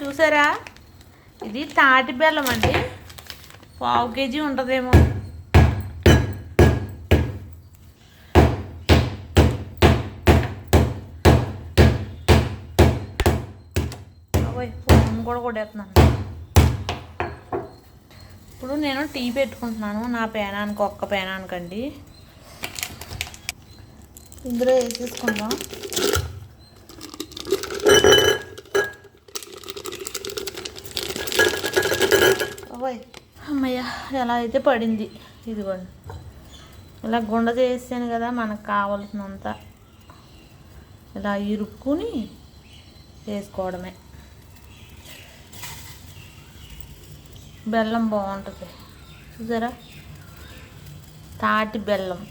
చూసారా? ఇది తాటి బెల్లం అండి. పావు కేజీ ఉంటుందేమో. ఫోన్ కూడా కొట్టేస్తున్నాను. ఇప్పుడు నేను టీ పెట్టుకుంటున్నాను. నా పేనానికి ఒక్క పేనానికండి. ఇందులో వేసేసుకుందాం. ఓయ్ అమ్మయ్య ఎలా అయితే పడింది. ఇదిగోండి. ఇలా గుండ చేసాను కదా మనకు కావలసినంత. ఇలా ఇరుక్కుని వేసుకోవడమే. బెల్లం బాగుంటుంది. చూసారా? తాటి బెల్లం.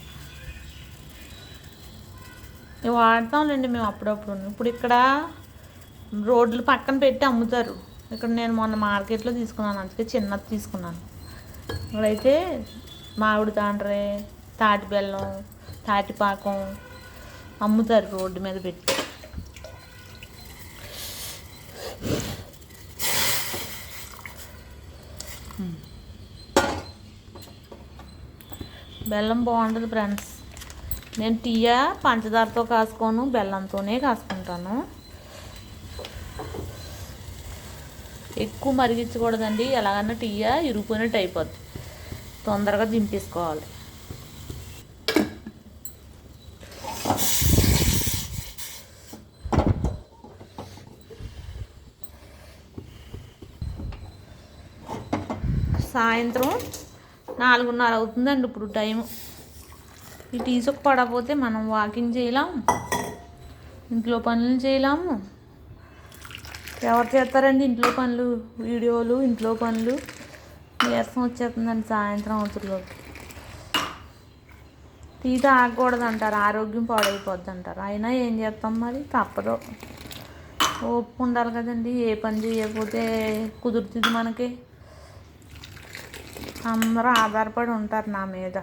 ఇవి వాడతాంలేండి మేము అప్పుడప్పుడు. ఇప్పుడు ఇక్కడ రోడ్లు పక్కన పెట్టి అమ్ముతారు. ఇక్కడ నేను మొన్న మార్కెట్లో తీసుకున్నాను అందుకే చిన్నది తీసుకున్నాను. ఇక్కడైతే మామిడి తాండ్రే తాటి బెల్లం తాటి పాకం అమ్ముతారు రోడ్డు మీద పెట్టి. బెల్లం బాగుంటుంది ఫ్రెండ్స్. నేను టీయా పంచదారతో కాసుకోను బెల్లంతోనే కాసుకుంటాను. ఎక్కువ మరిగించకూడదండి. ఎలాగన్నా టీయా ఇరుక్కునేట్టు అయిపోద్ది. తొందరగా దింపేసుకోవాలి. సాయంత్రం నాలుగున్నర అవుతుందండి ఇప్పుడు టైం ఈ టీ సొక్క పడకపోతే మనం వాకింగ్ చేయలేం ఇంట్లో పనులు చేయలేము. ఎవరు చేస్తారండి? ఇంట్లో పనులు వీడియోలు ఇంట్లో పనులు. నీరసం వచ్చేస్తుందండి సాయంత్రం అవుతులోకి టీ తాగకూడదు అంటారు ఆరోగ్యం పాడైపోద్ది అంటారు అయినా ఏం చేస్తాం మరి? తప్పదు. ఓపిక ఉండాలి కదండి. ఏ పని చేయకపోతే కుదురుతుంది మనకి. అందరూ ఆధారపడి ఉంటారు నా మీద.